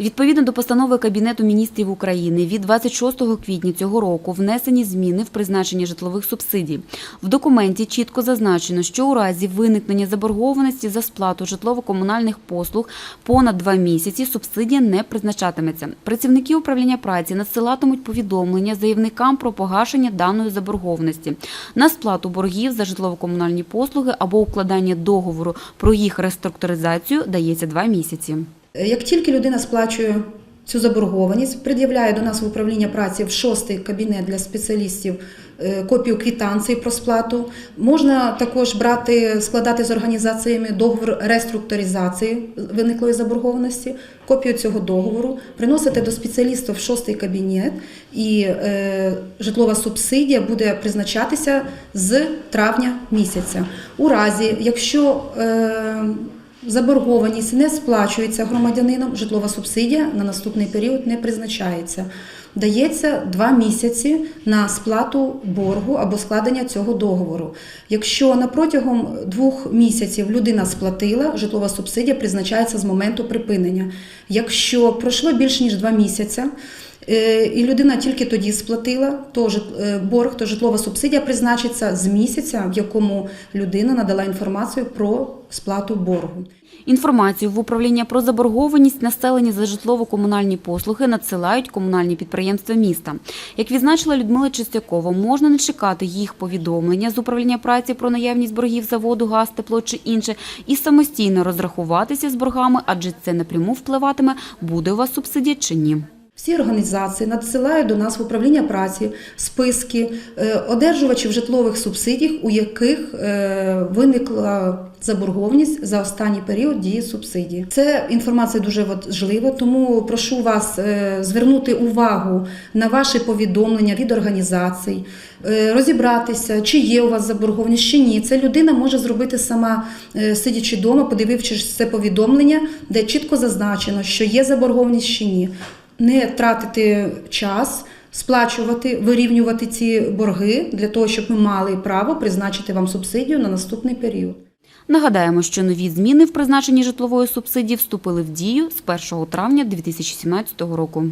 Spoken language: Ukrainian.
Відповідно до постанови Кабінету міністрів України від 26 квітня цього року внесені зміни в призначення житлових субсидій. В документі чітко зазначено, що у разі виникнення заборгованості за сплату житлово-комунальних послуг понад два місяці субсидія не призначатиметься. Працівники управління праці надсилатимуть повідомлення заявникам про погашення даної заборгованості на сплату боргів за житлово-комунальні послуги або укладання договору про їх реструктуризацію дається два місяці. Як тільки людина сплачує цю заборгованість, пред'являє до нас в управління праці в шостий кабінет для спеціалістів е, копію квитанції про сплату. Можна також брати, складати з організаціями договір реструктуризації виниклої заборгованості, копію цього договору, приносити до спеціаліста в шостий кабінет, і е, житлова субсидія буде призначатися з травня місяця. У разі, якщо е, Заборгованість не сплачується громадянином, житлова субсидія на наступний період не призначається. Дається два місяці на сплату боргу або складення цього договору. Якщо на протягом двох місяців людина сплатила, житлова субсидія призначається з моменту припинення. Якщо пройшло більше ніж два місяці, і людина тільки тоді сплатила, то е, борг, то житлова субсидія призначиться з місяця, в якому людина надала інформацію про сплату боргу. Інформацію в управління про заборгованість населення за житлово-комунальні послуги надсилають комунальні підприємства міста. Як відзначила Людмила Чистякова, можна не чекати їх повідомлення з управління праці про наявність боргів за воду, газ, тепло чи інше, і самостійно розрахуватися з боргами, адже це напряму впливатиме, буде у вас субсидія чи ні. Всі організації надсилають до нас в управління праці списки е, одержувачів житлових субсидій, у яких е, виникла заборгованість за останній період дії субсидії. Це інформація дуже важлива, тому прошу вас е, звернути увагу на ваші повідомлення від організацій, розібратися, чи є у вас заборгованість, чи ні. Це людина може зробити сама, сидячи вдома, подивившись це повідомлення, де чітко зазначено, що є заборгованість чи ні не тратити час, сплачувати, вирівнювати ці борги для того, щоб ми мали право призначити вам субсидію на наступний період. Нагадаємо, що нові зміни в призначенні житлової субсидії вступили в дію з 1 травня 2017 року.